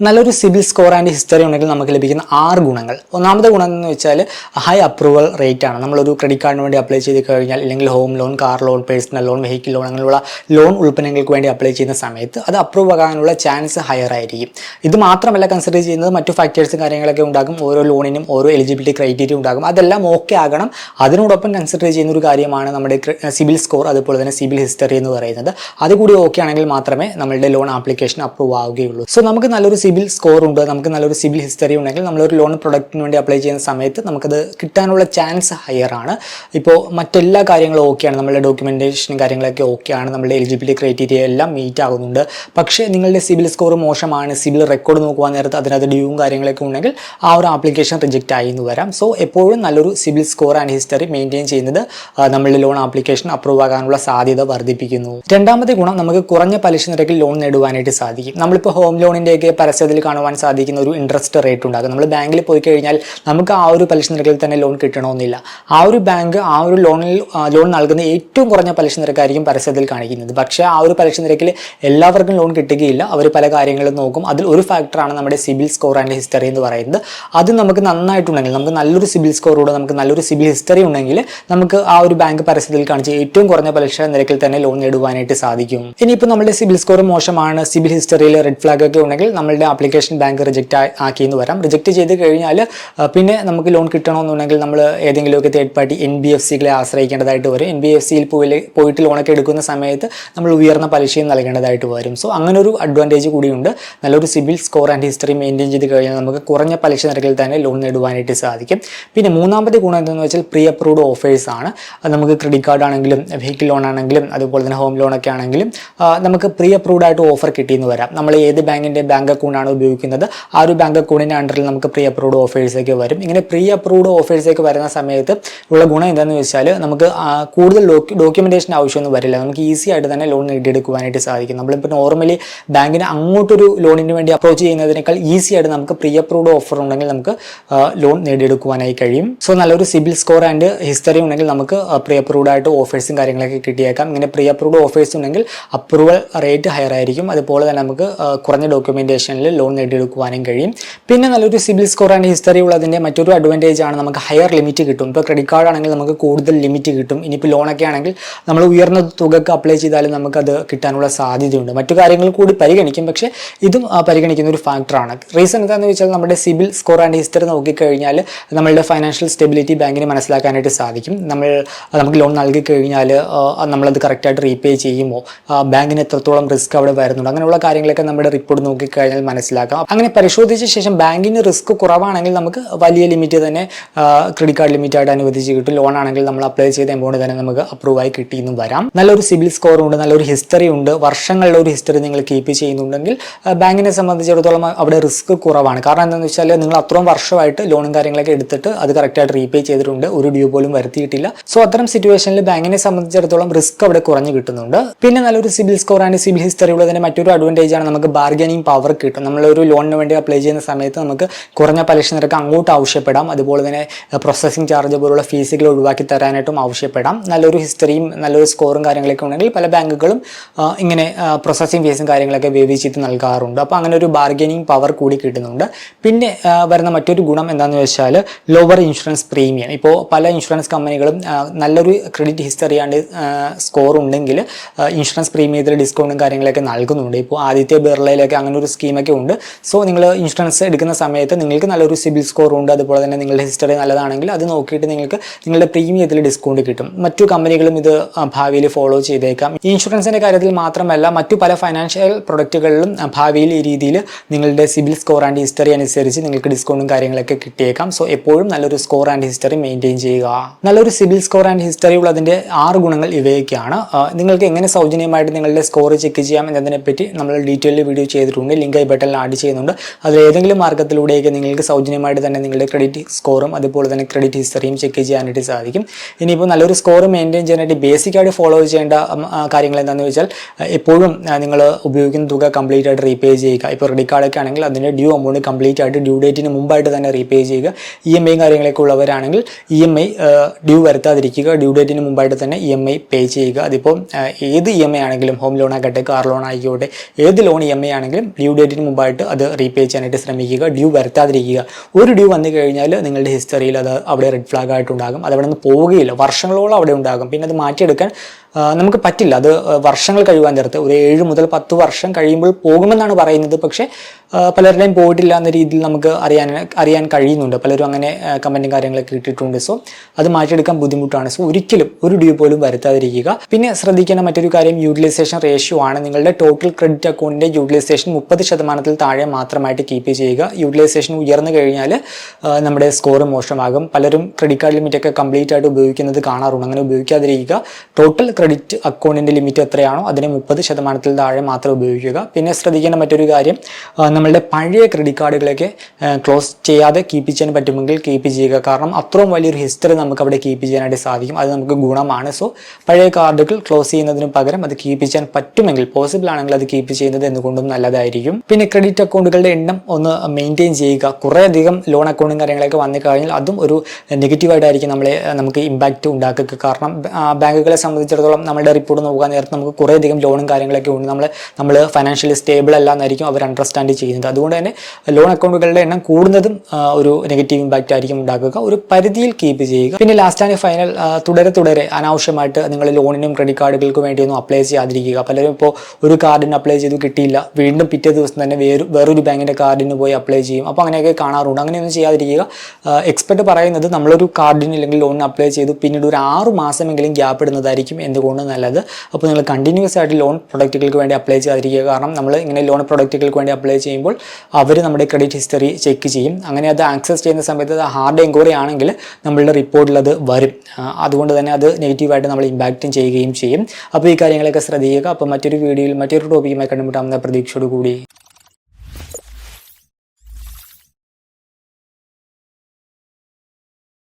നല്ലൊരു CIBIL score and history ഉണ്ടെങ്കിൽ നമുക്ക് ലഭിക്കുന്ന ആറ് ഗുണങ്ങൾ. ഒന്നാമത്തെ ഗുണം എന്ന് വെച്ചാൽ ഹൈ അപ്രൂവൽ റേറ്റ് ആണ്. നമ്മളൊരു ക്രെഡിറ്റ് കാർഡിന് വേണ്ടി അപ്ലൈ ചെയ്ത് കഴിഞ്ഞാൽ അല്ലെങ്കിൽ home loan car loan personal loan vehicle loan അങ്ങനെയുള്ള ലോൺ ഉൽപ്പന്നങ്ങൾക്ക് വേണ്ടി അപ്ലൈ ചെയ്യുന്ന സമയത്ത് അത് അപ്രൂവ് ആകാനുള്ള ചാൻസ് ഹയർ ആയിരിക്കും. ഇത് മാത്രമല്ല കൺസിഡർ ചെയ്യുന്നത് മറ്റു ഫാക്ടേഴ്സും കാര്യങ്ങളൊക്കെ ഉണ്ടാകും. ഓരോ ലോണിനും ഓരോ എലിജിബിലിറ്റി ക്രൈറ്റീരിയ ഉണ്ടാകും. അതെല്ലാം ഓക്കെ ആകണം. അതിനോടൊപ്പം കൺസിഡർ ചെയ്യുന്ന ഒരു കാര്യമാണ് നമ്മുടെ സിബിൽ സ്കോർ അതുപോലെ തന്നെ സിബിൽ ഹിസ്റ്ററി എന്ന് പറയുന്നത്. അതുകൂടി ഓക്കെ ആണെങ്കിൽ മാത്രമേ നമ്മളുടെ ലോൺ ആപ്ലിക്കേഷൻ അപ്രൂവ് ആവുകയുള്ളൂ. സോ നമുക്ക് നല്ലൊരു സിബിൽ സ്കോർ ഉണ്ട്. നമുക്ക് നല്ലൊരു സിബിൽ ഹിസ്റ്ററി ഉണ്ടെങ്കിൽ നമ്മളൊരു ലോൺ പ്രൊഡക്റ്റിന് വേണ്ടി അപ്ലൈ ചെയ്യുന്ന സമയത്ത് നമുക്കത് കിട്ടാനുള്ള ചാൻസ് ഹയർ ആണ്. ഇപ്പോൾ മറ്റെല്ലാ കാര്യങ്ങളും ഓക്കെയാണ് നമ്മളുടെ ഡോക്യുമെന്റേഷനും കാര്യങ്ങളൊക്കെ ഓക്കെയാണ് നമ്മുടെ എലിജിബിലിറ്റി ക്രൈറ്റീരിയ എല്ലാം മീറ്റ് ആകുന്നുണ്ട്. പക്ഷേ നിങ്ങളുടെ സിബിൽ സ്കോർ മോശമാണ്. സിബിൽ റെക്കോർഡ് നോക്കുവാൻ നേരത്ത് അതിനകത്ത് ഡ്യൂവും കാര്യങ്ങളൊക്കെ ഉണ്ടെങ്കിൽ ആ ഒരു ആപ്ലിക്കേഷൻ റിജക്റ്റ് ആയി എന്ന് വരാം. സോ എപ്പോഴും നല്ലൊരു CIBIL score and history maintain ചെയ്യുന്നത് നമ്മളുടെ ലോൺ ആപ്ലിക്കേഷൻ അപ്രൂവ് ആകാനുള്ള സാധ്യത വർദ്ധിപ്പിക്കുന്നു. രണ്ടാമത്തെ ഗുണം നമുക്ക് കുറഞ്ഞ പലിശ നിരക്കിൽ ലോൺ നേടുവാനായിട്ട് സാധിക്കും. നമ്മളിപ്പോൾ ഹോം ലോണിന്റെയൊക്കെ പരസ്യത്തിൽ കാണുവാൻ സാധിക്കുന്ന ഒരു ഇൻട്രസ്റ്റ് റേറ്റ് ഉണ്ടാകും നമ്മൾ ബാങ്കിൽ പോയി കഴിഞ്ഞാൽ നമുക്ക് ആ ഒരു പലിശ നിരക്കിൽ തന്നെ ലോൺ കിട്ടണമെന്നില്ല. ആ ഒരു ബാങ്ക് ആ ഒരു ലോണിൽ ലോൺ നൽകുന്ന ഏറ്റവും കുറഞ്ഞ പലിശ നിരക്കായിരിക്കും പരസ്യത്തിൽ കാണിക്കുന്നത്. പക്ഷേ ആ ഒരു പലിശ നിരക്കിൽ എല്ലാവർക്കും ലോൺ കിട്ടുകയില്ല. അവർ പല കാര്യങ്ങളും നോക്കും. അതിൽ ഒരു ഫാക്ടറാണ് നമ്മുടെ സിബിൽ സ്കോർ ആൻഡ് ഹിസ്റ്ററി എന്ന് പറയുന്നത്. അത് നമുക്ക് നന്നായിട്ടുണ്ടെങ്കിൽ നമുക്ക് നല്ലൊരു സിബിൽ സ്കോറോട് നമുക്ക് നല്ലൊരു സിബിൽ ഹിസ്റ്ററി ഉണ്ടെങ്കിൽ നമുക്ക് ആ ഒരു ബാങ്ക് പരസ്യത്തിൽ കാണിച്ച് ഏറ്റവും കുറഞ്ഞ പലിശ നിരക്കിൽ തന്നെ ലോൺ നേടുവാനായിട്ട് സാധിക്കും. ഇനിയിപ്പോൾ നമ്മുടെ സിബിൽ സ്കോർ മോശമാണ് സിബിൽ ഹിസ്റ്ററിയിൽ റെഡ് ഫ്ലാഗ് ഒക്കെ ഉണ്ടെങ്കിൽ നമ്മളുടെ ആപ്ലിക്കേഷൻ ബാങ്ക് റിജക്റ്റ് ആക്കി എന്ന് വരാം. റിജക്റ്റ് ചെയ്ത് കഴിഞ്ഞാൽ പിന്നെ നമുക്ക് ലോൺ കിട്ടണമെന്നുണ്ടെങ്കിൽ നമ്മൾ ഏതെങ്കിലുമൊക്കെ third party N B F സികളെ ആശ്രയിക്കേണ്ടതായിട്ട് വരും. എൻ ബി എഫ് സിയിൽ പോയി പോയിട്ട് ലോണൊക്കെ എടുക്കുന്ന സമയത്ത് നമ്മൾ ഉയർന്ന പലിശയും നൽകേണ്ടതായിട്ട് വരും. സോ അങ്ങനെ ഒരു അഡ്വാന്റേജ് കൂടിയുണ്ട്. നല്ലൊരു CIBIL score and history maintain ചെയ്ത് കഴിഞ്ഞാൽ നമുക്ക് കുറഞ്ഞ പലിശ നിരക്കിൽ തന്നെ ലോൺ നേടുവാനായിട്ട് സാധിക്കും. പിന്നെ മൂന്നാമത്തെ ഗുണം എന്തെന്ന് വെച്ചാൽ പ്രീ അപ്രൂവ്ഡ് ഓഫേഴ്സ് ആണ് നമുക്ക് ക്രെഡിറ്റ് കാർഡ് ആണെങ്കിലും വെഹിക്കിൾ ലോൺ ആണെങ്കിലും അതുപോലെ തന്നെ ഹോം ലോണൊക്കെ ആണെങ്കിലും നമുക്ക് പ്രീ അപ്രൂവ്ഡ് ആയിട്ട് ഓഫർ കിട്ടിയെന്ന് വരാം. നമ്മൾ ഏത് ബാങ്കിന്റെ ബാങ്ക് അക്കൗണ്ട് ആണ് ഉപയോഗിക്കുന്നത്. ആ ഒരു ബാങ്ക് അക്കൗണ്ടിന്റെ അണ്ടറിൽ നമുക്ക് പ്രീ അപ്രൂവ്ഡ് ഓഫേഴ്സ് ഒക്കെ വരും. ഇങ്ങനെ പ്രീ അപ്രൂവ്ഡ് ഓഫേഴ്സ് ഒക്കെ വരുന്ന സമയത്ത് ഉള്ള ഗുണം എന്താണെന്ന് വെച്ചാൽ നമുക്ക് കൂടുതൽ ഡോക്യുമെന്റേഷൻ ആവശ്യമൊന്നും വരില്ല. നമുക്ക് ഈസി ആയിട്ട് തന്നെ ലോൺ നേടിയെടുക്കുവാനായിട്ട് സാധിക്കും. നമ്മളിപ്പോൾ നോർമലി ബാങ്കിന് അങ്ങോട്ടൊരു ലോണിന് വേണ്ടി അപ്രോച്ച് ചെയ്യുന്നതിനേക്കാൾ ഈസി ആയിട്ട് നമുക്ക് പ്രീ അപ്രൂവ്ഡ് ഓഫർ ഉണ്ടെങ്കിൽ നമുക്ക് ലോൺ നേടിയെടുക്കുവാനായി കഴിയും. സോ നല്ലൊരു സിബിൽ സ്കോർ ആൻഡ് ഹിസ്റ്ററി ഉണ്ടെങ്കിൽ നമുക്ക് പ്രീ അപ്രൂവ്ഡ് ആയിട്ട് ഓഫേഴ്സും കാര്യങ്ങളൊക്കെ കിട്ടിയേക്കാം. ഇങ്ങനെ പ്രീ അപ്രൂവ്ഡ് ഓഫേഴ്സ് ഉണ്ടെങ്കിൽ അപ്രൂവൽ റേറ്റ് ഹയർ ആയിരിക്കും. അതുപോലെ തന്നെ നമുക്ക് കുറഞ്ഞ ഡോക്യുമെന്റേഷനിൽ ലോൺ നേടിയെടുക്കുവാനും കഴിയും. പിന്നെ നല്ലൊരു സിബിൽ സ്കോർ ആൻഡ് ഹിസ്റ്ററി ഉള്ളതിന്റെ മറ്റൊരു അഡ്വാന്റേജ് ആണ്. നമുക്ക് ഹയർ ലിമിറ്റ് കിട്ടും. ഇപ്പോൾ ക്രെഡിറ്റ് കാർഡ് ആണെങ്കിൽ നമുക്ക് കൂടുതൽ ലിമിറ്റ് കിട്ടും. ഇനിയിപ്പോൾ ലോണൊക്കെ ആണെങ്കിൽ നമ്മൾ ഉയർന്ന തുകക്ക് അപ്ലൈ ചെയ്താലും നമുക്കത് കിട്ടാനുള്ള സാധ്യതയുണ്ട്. മറ്റു കാര്യങ്ങൾ കൂടി പരിഗണിക്കും. പക്ഷേ ഇതും പരിഗണിക്കുന്ന ഒരു ഫാക്ടറാണ് റീസൺ എന്താണെന്ന് വെച്ചാൽ നമ്മുടെ സിബിൽ സ്കോർ ആൻഡ് ഹിസ്റ്ററി നോക്കിക്കഴിഞ്ഞാൽ നമ്മളുടെ ഫൈനാൻഷ്യൽ സ്റ്റെബിലിറ്റി ബാങ്കിന് മനസ്സിലാക്കാനായിട്ട് സാധിക്കും. നമ്മൾ നമുക്ക് ലോൺ നൽകി കഴിഞ്ഞാൽ നമ്മളത് കറക്റ്റായിട്ട് റീപേ ചെയ്യുമോ? ബാങ്കിന് എത്രത്തോളം റിസ്ക് അവിടെ വരുന്നുണ്ട്? അങ്ങനെയുള്ള കാര്യങ്ങളൊക്കെ നമ്മുടെ റിപ്പോർട്ട് നോക്കിക്കഴിഞ്ഞാൽ മനസ്സിലാക്കാം. അങ്ങനെ പരിശോധിച്ച ശേഷം ബാങ്കിന് റിസ്ക് കുറവാണെങ്കിൽ നമുക്ക് വലിയ ലിമിറ്റ് തന്നെ ക്രെഡിറ്റ് കാർഡ് ലിമിറ്റ് ആയിട്ട് അനുവദിച്ച് കിട്ടും. ലോൺ ആണെങ്കിൽ നമ്മൾ അപ്ലൈ ചെയ്ത എമൗണ്ട് തന്നെ നമുക്ക് അപ്രൂവ് ആയി കിട്ടിയെന്നും വരാം. നല്ലൊരു സിബിൽ സ്കോർ ഉണ്ട് നല്ലൊരു ഹിസ്റ്ററി ഉണ്ട്. വർഷങ്ങളുടെ ഒരു ഹിസ്റ്ററി നിങ്ങൾ കീപ്പ് ചെയ്യുന്നുണ്ടെങ്കിൽ ബാങ്കിനെ സംബന്ധിച്ചിടത്തോളം അവിടെ റിസ്ക് കുറവാണ്. കാരണം എന്താണെന്ന് വെച്ചാൽ നിങ്ങൾ അത്രയും വർഷമായിട്ട് ലോണും കാര്യങ്ങളൊക്കെ എടുത്തിട്ട് അത് കറക്റ്റായിട്ട് റീപേ ചെയ്തിട്ടുണ്ട്. ഒരു ഡ്യൂ പോലും വരുത്തിയിട്ടില്ല. സോ അത്തരം സിറ്റുവേഷനിൽ ബാങ്കിനെ സംബന്ധിച്ചിടത്തോളം റിസ്ക് അവിടെ കുറഞ്ഞു കിട്ടുന്നുണ്ട്. പിന്നെ നല്ലൊരു CIBIL score and CIBIL history ഉള്ളതിന്റെ മറ്റൊരു അഡ്വാന്റേജ് ആണ് നമുക്ക് ബാർഗനിങ് പവർ കിട്ടും നമ്മളൊരു ലോണിന് വേണ്ടി അപ്ലൈ ചെയ്യുന്ന സമയത്ത് നമുക്ക് കുറഞ്ഞ പലിശ നിരക്ക് അങ്ങോട്ട് ആവശ്യപ്പെടാം. അതുപോലെ തന്നെ പ്രോസസ്സിംഗ് ചാർജ് പോലുള്ള ഫീസുകൾ ഒഴിവാക്കി തരാനായിട്ടും ആവശ്യപ്പെടാം. നല്ലൊരു ഹിസ്റ്ററിയും നല്ലൊരു സ്കോറും കാര്യങ്ങളൊക്കെ ഉണ്ടെങ്കിൽ പല ബാങ്കുകളും ഇങ്ങനെ പ്രോസസ്സിംഗ് ഫീസും കാര്യങ്ങളൊക്കെ വേവിച്ചിട്ട് നൽകാറുണ്ട്. അപ്പോൾ അങ്ങനെ ഒരു ബാർഗനിങ് പവർ കൂടി കിട്ടുന്നുണ്ട്. പിന്നെ വരുന്ന മറ്റൊരു ഗുണം എന്താണെന്ന് വെച്ചാൽ ലോവർ ഇൻഷുറൻസ് പ്രീമിയം ഇപ്പോൾ പല ഇൻഷുറൻസ് കമ്പനികളും നല്ലൊരു ക്രെഡിറ്റ് ഹിസ്റ്ററി ആണ് സ്കോർ ഉണ്ടെങ്കിൽ ഇൻഷുറൻസ് പ്രീമിയത്തിൽ ഡിസ്കൗണ്ടും കാര്യങ്ങളൊക്കെ നൽകുന്നുണ്ട്. ഇപ്പോൾ ആദിത്യ ബിർളയിലൊക്കെ അങ്ങനെ ഒരു സ്കീമൊക്കെ ഉണ്ട് സോ നിങ്ങൾ ഇൻഷുറൻസ് എടുക്കുന്ന സമയത്ത് നിങ്ങൾക്ക് നല്ലൊരു സിബിൽ സ്കോർ ഉണ്ട് അതുപോലെ തന്നെ നിങ്ങളുടെ ഹിസ്റ്ററി നല്ലതാണെങ്കിൽ അത് നോക്കിയിട്ട് നിങ്ങൾക്ക് നിങ്ങളുടെ പ്രീമിയത്തിൽ ഡിസ്കൗണ്ട് കിട്ടും. മറ്റു കമ്പനികളും ഇത് ഭാവിയിൽ ഫോളോ ചെയ്തേക്കാം. ഇൻഷുറൻസിന്റെ കാര്യത്തിൽ മാത്രമല്ല മറ്റു പല ഫൈനാൻഷ്യൽ പ്രൊഡക്റ്റുകളിലും ഭാവിയിൽ ഈ രീതിയിൽ നിങ്ങളുടെ സിബിൽ സ്കോർ ആൻഡ് ഹിസ്റ്ററി അനുസരിച്ച് നിങ്ങൾക്ക് ഡിസ്കൗണ്ടും കാര്യങ്ങളൊക്കെ കിട്ടിയേക്കാം. സോ എപ്പോഴും നല്ലൊരു സ്കോർ ആൻഡ് ഹിസ്റ്ററി മെയിന്റെയിൻ ചെയ്യുക. നല്ലൊരു സിബിൽ സ്കോർ ആൻഡ് ഹിസ്റ്ററി ഉള്ളതിന്റെ ആറ് ഗുണങ്ങൾ ഇവയൊക്കെയാണ്. നിങ്ങൾക്ക് എങ്ങനെ സൗജന്യമായിട്ട് നിങ്ങളുടെ സ്കോർ ചെക്ക് ചെയ്യാം എന്നതിനെപ്പറ്റി നമ്മൾ ഡീറ്റെയിൽ വീഡിയോ ചെയ്തിട്ടുണ്ട്. ലിങ്ക് ഐ ബട്ടണിൽ ആഡ് ചെയ്യുന്നുണ്ട്. അതിൽ ഏതെങ്കിലും മാർഗത്തിലൂടെയൊക്കെ നിങ്ങൾക്ക് സൗജന്യമായിട്ട് തന്നെ നിങ്ങളുടെ ക്രെഡിറ്റ് സ്കോറും അതുപോലെ തന്നെ ക്രെഡിറ്റ് ഹിസ്റ്ററിയും ചെക്ക് ചെയ്യാനായിട്ട് സാധിക്കും. ഇനിയിപ്പോൾ നല്ലൊരു സ്കോർ മെയിന്റെയിൻ ചെയ്യാനായിട്ട് ബേസിക്കായിട്ട് ഫോളോ ചെയ്യേണ്ട കാര്യങ്ങൾ എന്താണെന്ന് വെച്ചാൽ എപ്പോഴും നിങ്ങൾ ഉപയോഗിക്കുന്ന തുക കംപ്ലീറ്റ് ആയിട്ട് റീപേ ചെയ്യുക. ഇപ്പോൾ ക്രെഡിറ്റ് കാർഡൊക്കെ ആണെങ്കിൽ അതിന്റെ ഡ്യൂ എമൗണ്ട് കംപ്ലീറ്റ് ആയിട്ട് ഡ്യൂ ഡേറ്റിന് മുമ്പായിട്ട് തന്നെ റീപേ ചെയ്യുക. ഇ എം ഐയും കാര്യങ്ങളൊക്കെ ഉള്ളവരാണെങ്കിൽ ഇ എം ഐ ഡ്യൂ വരുത്താതിരിക്കുക. ഡ്യൂ ഡേറ്റിന് മുമ്പായിട്ട് തന്നെ ഇ എം ഐ പേ ചെയ്യുക. അതിപ്പോൾ ഏത് ഇ എം ഐ ആണെങ്കിലും ഹോം ലോൺ ആകട്ടെ കാർ ലോൺ ആയിക്കോട്ടെ ഏത് ലോൺ ഇ എം ഐ ആണെങ്കിലും ഡ്യൂ ഡേറ്റിന് മുമ്പായിട്ട് അത് റീപേ ചെയ്യാനായിട്ട് ശ്രമിക്കുക. ഡ്യൂ വരുത്താതിരിക്കുക. ഒരു ഡ്യൂ വന്നു കഴിഞ്ഞാൽ നിങ്ങളുടെ ഹിസ്റ്ററിയിൽ അത് അവിടെ റെഡ് ഫ്ലാഗ് ആയിട്ടുണ്ടാകും അത് അവിടെ നിന്ന് പോവുകയില്ല. വർഷങ്ങളോളം അവിടെ ഉണ്ടാകും. പിന്നെ അത് മാറ്റിയെടുക്കാൻ നമുക്ക് പറ്റില്ല. അത് വർഷങ്ങൾ കഴിയുവാൻ ചേർത്ത് ഒരു ഏഴ് മുതൽ പത്ത് വർഷം കഴിയുമ്പോൾ പോകുമെന്നാണ് പറയുന്നത്. പക്ഷേ പലരുടെയും പോയിട്ടില്ല എന്ന രീതിയിൽ നമുക്ക് അറിയാൻ അറിയാൻ കഴിയുന്നുണ്ട്. പലരും അങ്ങനെ കമന്റും കാര്യങ്ങളൊക്കെ ഇട്ടിട്ടുണ്ട്. സോ അത് മാറ്റിയെടുക്കാൻ ബുദ്ധിമുട്ടാണ്. സോ ഒരിക്കലും ഒരു ഡ്യൂ പോലും വരുത്താതിരിക്കുക. പിന്നെ ശ്രദ്ധിക്കേണ്ട മറ്റൊരു കാര്യം യൂട്ടിലൈസേഷൻ റേഷ്യോ ആണ്. നിങ്ങളുടെ ടോട്ടൽ ക്രെഡിറ്റ് അക്കൗണ്ടിന്റെ യൂട്ടിലൈസേഷൻ മുപ്പത് ശതമാനത്തിൽ താഴെ മാത്രമായിട്ട് കീപ്പ് ചെയ്യുക. യൂട്ടിലൈസേഷൻ ഉയർന്നു കഴിഞ്ഞാൽ നമ്മുടെ സ്കോർ മോശമാകും. പലരും ക്രെഡിറ്റ് കാർഡ് ലിമിറ്റൊക്കെ കംപ്ലീറ്റ് ആയിട്ട് ഉപയോഗിക്കുന്നത് കാണാറുണ്ട്. അങ്ങനെ ഉപയോഗിക്കാതിരിക്കുക. ടോട്ടൽ ക്രെഡിറ്റ് അക്കൗണ്ടിന്റെ ലിമിറ്റ് എത്രയാണോ അതിനെ മുപ്പത് ശതമാനത്തിൽ താഴെ മാത്രം ഉപയോഗിക്കുക. പിന്നെ ശ്രദ്ധിക്കേണ്ട മറ്റൊരു കാര്യം നമ്മളുടെ പഴയ ക്രെഡിറ്റ് കാർഡുകളൊക്കെ ക്ലോസ് ചെയ്യാതെ കീപ്പ് ചെയ്യാൻ പറ്റുമെങ്കിൽ കീപ്പ് ചെയ്യുക. കാരണം അത്രയും വലിയൊരു ഹിസ്റ്ററി നമുക്ക് അവിടെ കീപ്പ് ചെയ്യാനായിട്ട് സാധിക്കും. അത് നമുക്ക് ഗുണമാണ്. സോ പഴയ കാർഡുകൾ ക്ലോസ് ചെയ്യുന്നതിന് പകരം അത് കീപ്പ് ചെയ്യാൻ പറ്റുമെങ്കിൽ പോസിബിൾ ആണെങ്കിൽ അത് കീപ്പ് ചെയ്യുന്നത് എന്തുകൊണ്ടും നല്ലതായിരിക്കും. പിന്നെ ക്രെഡിറ്റ് അക്കൗണ്ടുകളുടെ എണ്ണം ഒന്ന് മെയിന്റെയിൻ ചെയ്യുക. കുറേയധികം ലോൺ അക്കൗണ്ടും കാര്യങ്ങളൊക്കെ വന്നു കഴിഞ്ഞാൽ അതും ഒരു നെഗറ്റീവായിട്ടായിരിക്കും നമ്മളെ നമുക്ക് ഇമ്പാക്റ്റ് ഉണ്ടാക്കുക. കാരണം ബാങ്കുകളെ സംബന്ധിച്ചിടത്തോളം നമ്മുടെ റിപ്പോർട്ട് നോക്കാൻ നേരത്ത് നമുക്ക് കുറേയധികം ലോണും കാര്യങ്ങളൊക്കെ ഉണ്ട്. നമ്മൾ നമ്മൾ ഫൈനാൻഷ്യലി സ്റ്റേബിൾ അല്ല എന്നായിരിക്കും അവർ അണ്ടർസ്റ്റാൻഡ് ചെയ്യുന്നത്. അതുകൊണ്ട് തന്നെ ലോൺ അക്കൗണ്ടുകളുടെ എണ്ണം കൂടുന്നതും ഒരു നെഗറ്റീവ് ഇമ്പാക്റ്റ് ആയിരിക്കും ഉണ്ടാക്കുക. ഒരു പരിധിയിൽ കീപ്പ് ചെയ്യുക. പിന്നെ ലാസ്റ്റ് ആൻഡ് ഫൈനൽ തുടരെ തുടരെ അനാവശ്യമായിട്ട് നിങ്ങൾ ലോണിനും ക്രെഡിറ്റ് കാർഡുകൾക്കും വേണ്ടിയൊന്നും അപ്ലൈ ചെയ്യാതിരിക്കുക. പലരും ഇപ്പോൾ ഒരു കാർഡിന് അപ്ലൈ ചെയ്തു കിട്ടിയില്ല. വീണ്ടും പിറ്റേ ദിവസം തന്നെ വേറെ വേറൊരു ബാങ്കിന്റെ കാർഡിന് പോയി അപ്ലൈ ചെയ്യും. അപ്പോൾ അങ്ങനെയൊക്കെ കാണാറുണ്ട്. അങ്ങനെയൊന്നും ചെയ്യാതിരിക്കുക. എക്സ്പെർട്ട് പറയുന്നത് നമ്മളൊരു കാർഡിന് അല്ലെങ്കിൽ ലോണിന് അപ്ലൈ ചെയ്തു. പിന്നീട് ഒരു ആറ് മാസമെങ്കിലും ഗ്യാപ്പ് ഇടുന്നതായിരിക്കും എന്തുകൊണ്ട് നല്ലത്? അപ്പോൾ നിങ്ങൾ കണ്ടിന്യൂസ് ആയിട്ട് ലോൺ പ്രൊഡക്റ്റുകൾക്ക് വേണ്ടി അപ്ലൈ ചെയ്യാതിരിക്കുക. കാരണം നമ്മൾ ഇങ്ങനെ ലോൺ പ്രൊഡക്റ്റുകൾക്ക് വേണ്ടി അപ്ലൈ ചെയ്യുമ്പോൾ അവർ നമ്മുടെ ക്രെഡിറ്റ് ഹിസ്റ്ററി ചെക്ക് ചെയ്യും. അങ്ങനെ അത് ആക്സസ് ചെയ്യുന്ന സമയത്ത് അത് ഹാർഡ് എൻക്വയറി ആണെങ്കിൽ നമ്മളുടെ റിപ്പോർട്ടിൽ അത് വരും. അതുകൊണ്ട് തന്നെ അത് നെഗറ്റീവായിട്ട് നമ്മൾ ഇമ്പാക്റ്റും ചെയ്യുകയും ചെയ്യും. അപ്പോൾ ഈ കാര്യങ്ങളൊക്കെ ശ്രദ്ധിക്കുക. അപ്പോൾ മറ്റൊരു വീഡിയോയിൽ മറ്റൊരു ടോപ്പിക്കുമായി കണ്ടുമുട്ടാമെന്ന പ്രതീക്ഷയോട് കൂടി